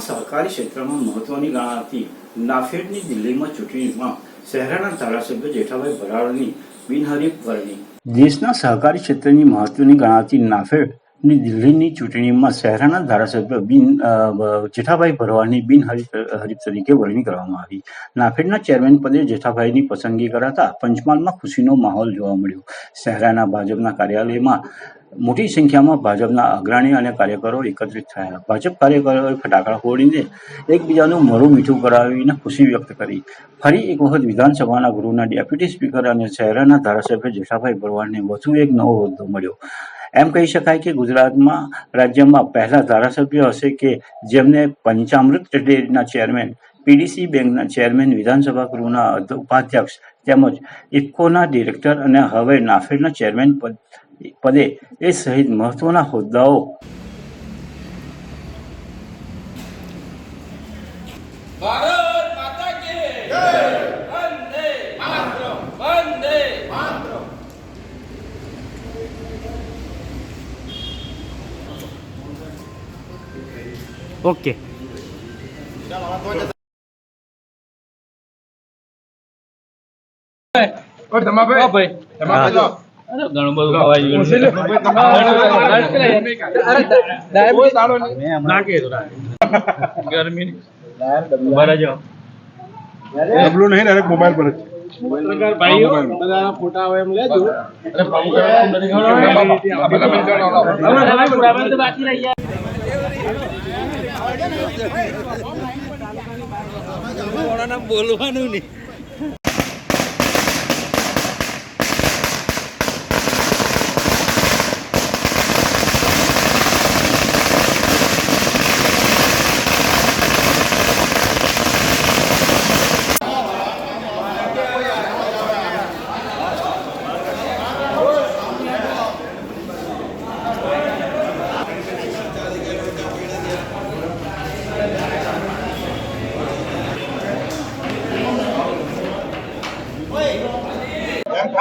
સહકારી ક્ષેત્રમાં મહત્વની ગણાતી નાફેડની દિલ્હીમાં ચૂંટણીમાં શહેરાના ધારાસભ્ય જેઠાભાઈ ભરાડની બિનહરીફ વરણી. દેશના સહકારી ક્ષેત્રની મહત્વની ગણાતી નાફેડની દિલ્હીની ચૂંટણીમાં શહેરાના ધારાસભ્ય બિન જેઠાભાઈ ભરવાડની બિનહરીફ હરીફ તરીકે વરણી કરવામાં આવી. નાફેડના ચેરમેન પદે જેઠાભાઈની પસંદગી કરાતા પંચમહાલમાં ખુશીનો માહોલ જોવા મળ્યો. શહેરાના ભાજપના કાર્યાલયમાં મોટી સંખ્યામાં ભાજપના અગ્રણી અને કાર્યકરો એકત્રિત થયા. ભાજપ કાર્યકરોએ ફટાકડા ફોડીને એકબીજાનું મોઢું મીઠું કરાવીને ખુશી વ્યક્ત કરી. ફરી એક વખત વિધાનસભાના ગૃહના ડેપ્યુટી સ્પીકર અને શહેરાના ધારાસભ્ય જેઠાભાઈ ભરવાડને વધુ એક નવો હોદ્દો મળ્યો. એમ કહી શકાય કે ગુજરાતમાં રાજ્યમાં પહેલા ધારાસભ્ય હશે કે જેમને પંચામૃત ડેરીના ચેરમેન, પીડીસી બેંકના ચેરમેન, વિધાનસભા ગૃહના ઉપાધ્યક્ષ તેમજ ઇફકોના ડિરેક્ટર અને હવે નાફેડના ચેરમેન પદ પદે એ સહિત મહત્વના હોદ્દાઓ ઓકે. ગરમી નહીં ડાયરેક્ટ મોબાઈલ પર જ. ફોટા એમ લેજો. બાકી રહી ગયા બોલવાનું નહીં.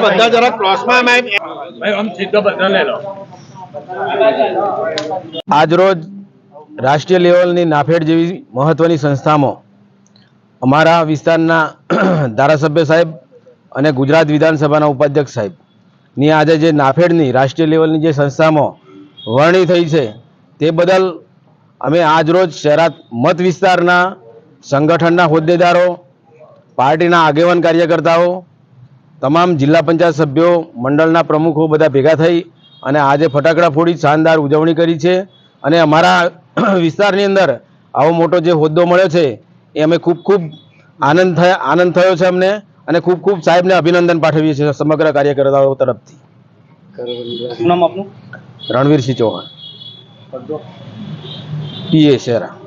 બધા જરા ક્રોસમાં આજરોજ રાષ્ટ્રીય લેવલની નાફેડ જેવી મહત્વની સંસ્થામાં અમારા વિસ્તારના ધારાસભ્ય સાહેબ અને ગુજરાત વિધાનસભાના ઉપાધ્યક્ષ સાહેબની આજે જે નાફેડની રાષ્ટ્રીય લેવલની જે સંસ્થામાં વરણી થઈ છે, તે બદલ અમે આજરોજ શહેરાત મત વિસ્તારના સંગઠનના હોદ્દેદારો, પાર્ટીના આગેવાન કાર્યકર્તાઓ, તમામ જિલ્લા પંચાયત સભ્યો, મંડળના પ્રમુખો બધા ભેગા થઈ અને આજે ફટાકડા ફોડી શાનદાર ઉજવણી કરી છે. અને અમારા વિસ્તારની અંદર આવો મોટો જે હોદ્દો મળ્યો છે એ અમે ખૂબ ખૂબ આનંદ થયા આનંદ થયો છે અમને અને ખૂબ ખૂબ સાહેબને અભિનંદન પાઠવીએ છીએ સમગ્ર કાર્યકર્તાઓ તરફથી. નામ આપનું? રણવીરસિંહ ચૌહાણ. પીએ શેરા.